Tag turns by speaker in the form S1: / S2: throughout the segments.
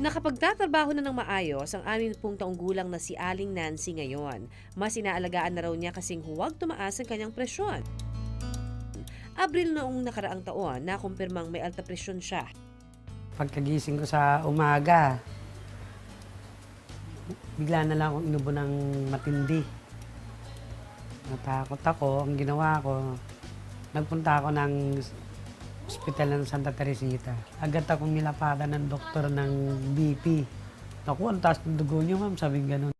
S1: Nakapagtatrabaho na ng maayos ang amin pong taong gulang na si Aling Nancy ngayon. Mas inaalagaan na raw niya kasing huwag tumaas ang kanyang presyon. Abril noong nakaraang taon, nakumpirmang may alta presyon siya.
S2: Pagkagising ko sa umaga, bigla na lang akong inubo ng matindi. Natakot ako. Ang ginawa ko, nagpunta ako ng ospital ng Santa Teresita. Agad akong nilapatan ng doktor ng BP. Naku, ang taas ng dugo niyo, ma'am. Sabi ganun.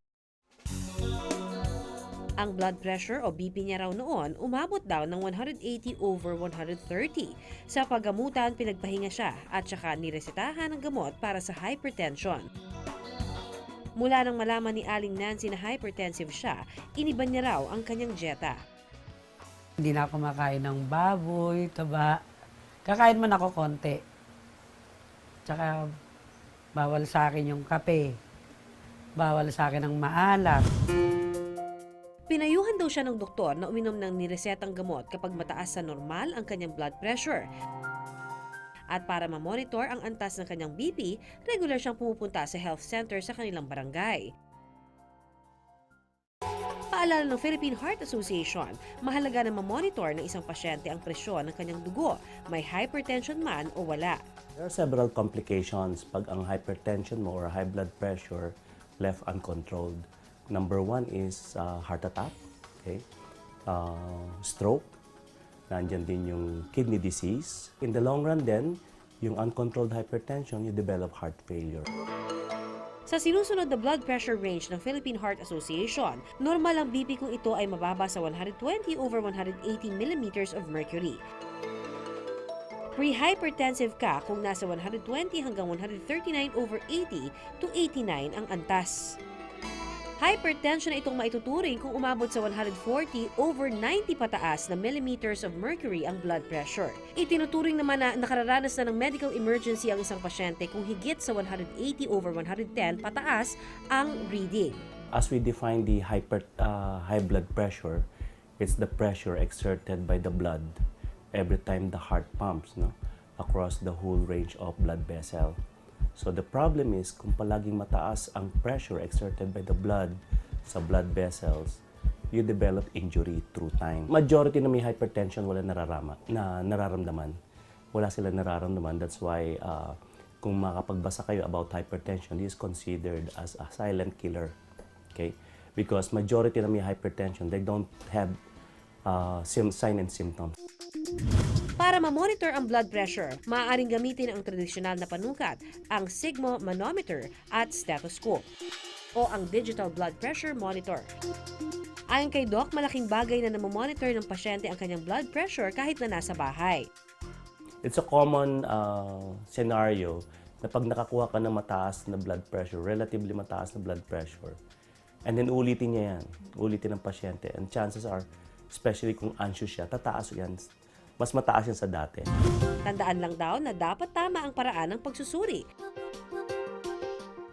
S1: Ang blood pressure o BP niya raw noon umabot daw ng 180 over 130. Sa paggamutan, pinagpahinga siya at saka niresetahan ng gamot para sa hypertension. Mula nang malaman ni Aling Nancy na hypertensive siya, iniban niya raw ang kanyang dieta.
S2: Hindi na ako makain ng baboy, taba. Kakain man ako konti. Tsaka bawal sa akin yung kape. Bawal sa akin ang maalat.
S1: Pinayuhan daw siya ng doktor na uminom ng niresetang gamot kapag mataas sa normal ang kanyang blood pressure. At para ma-monitor ang antas ng kanyang BP, regular siyang pumupunta sa health center sa kanilang barangay. Paalala ng Philippine Heart Association, mahalaga na ma-monitor ng isang pasyente ang presyon ng kanyang dugo, may hypertension man o wala.
S3: There are several complications pag ang hypertension mo or high blood pressure left uncontrolled. Number one is uh, heart attack, okay? Uh, stroke, nandyan din yung kidney disease. In the long run then, yung uncontrolled hypertension, you develop heart failure.
S1: Sa sinusunod na blood pressure range ng Philippine Heart Association, normal ang BP kung ito ay mababa sa 120 over 180 millimeters of mercury. Pre-hypertensive ka kung nasa 120 hanggang 139 over 80 to 89 ang antas. Hypertension na itong maituturing kung umabot sa 140 over 90 pataas na millimeters of mercury ang blood pressure. Itinuturing naman na nakararanas na ng medical emergency ang isang pasyente kung higit sa 180 over 110 pataas ang reading.
S3: As we define the hyper, uh, high blood pressure, it's the pressure exerted by the blood every time the heart pumps no, across the whole range of blood vessel. So the problem is kung palaging mataas ang pressure exerted by the blood sa blood vessels, you develop injury through time. Majority na may hypertension wala nararama, na nararamdaman. Wala sila nararamdaman. That's why uh, kung makapagbasa kayo about hypertension, this is considered as a silent killer. Okay? Because majority na may hypertension, they don't have uh, sign and symptoms.
S1: Para ma-monitor ang blood pressure, maaaring gamitin ang tradisyonal na panukat, ang sigmo-manometer at stethoscope o ang digital blood pressure monitor. Ayon kay Doc, malaking bagay na namomonitor ng pasyente ang kanyang blood pressure kahit na nasa bahay.
S3: It's a common uh, scenario na pag nakakuha ka ng mataas na blood pressure, relatively mataas na blood pressure, and then ulitin niya yan, ulitin ng pasyente, and chances are, especially kung anxious siya, tataas yan. Mas mataas yan sa dati.
S1: Tandaan lang daw na dapat tama ang paraan ng pagsusuri.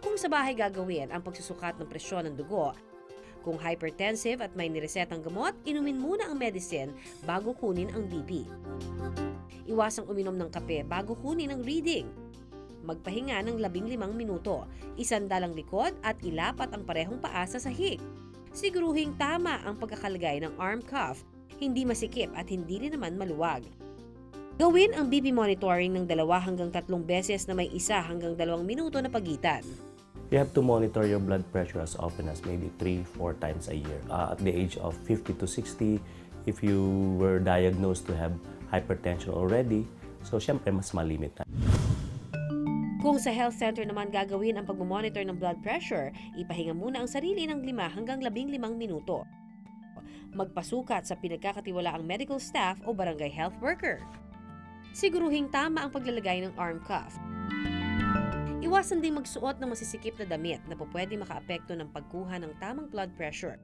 S1: Kung sa bahay gagawin ang pagsusukat ng presyon ng dugo, kung hypertensive at may niresetang gamot, inumin muna ang medicine bago kunin ang BP. Iwasang uminom ng kape bago kunin ang reading. Magpahinga ng 15 minuto, isandalang likod at ilapat ang parehong paa sa sahig. Siguruhing tama ang pagkakalagay ng arm cuff, hindi masikip at hindi rin naman maluwag. Gawin ang BP monitoring ng dalawa hanggang tatlong beses na may isa hanggang dalawang minuto na pagitan.
S3: You have to monitor your blood pressure as often as maybe 3-4 times a year. Uh, at the age of 50 to 60, if you were diagnosed to have hypertension already, so syempre mas malimit na.
S1: Kung sa health center naman gagawin ang pagmamonitor ng blood pressure, ipahinga muna ang sarili ng 5 hanggang 15 minuto. Magpasukat sa pinagkakatiwalaang medical staff o barangay health worker. Siguruhing tama ang paglalagay ng arm cuff. Iwasan ding magsuot ng masisikip na damit na pwede makaapekto ng pagkuha ng tamang blood pressure.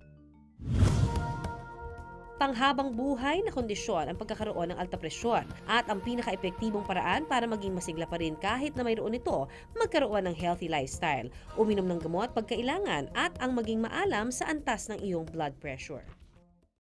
S1: Panghabang buhay na kondisyon ang pagkakaroon ng alta presyon at ang pinaka-epektibong paraan para maging masigla pa rin kahit na mayroon ito, magkaroon ng healthy lifestyle, uminom ng gamot pagkailangan at ang maging maalam sa antas ng iyong blood pressure.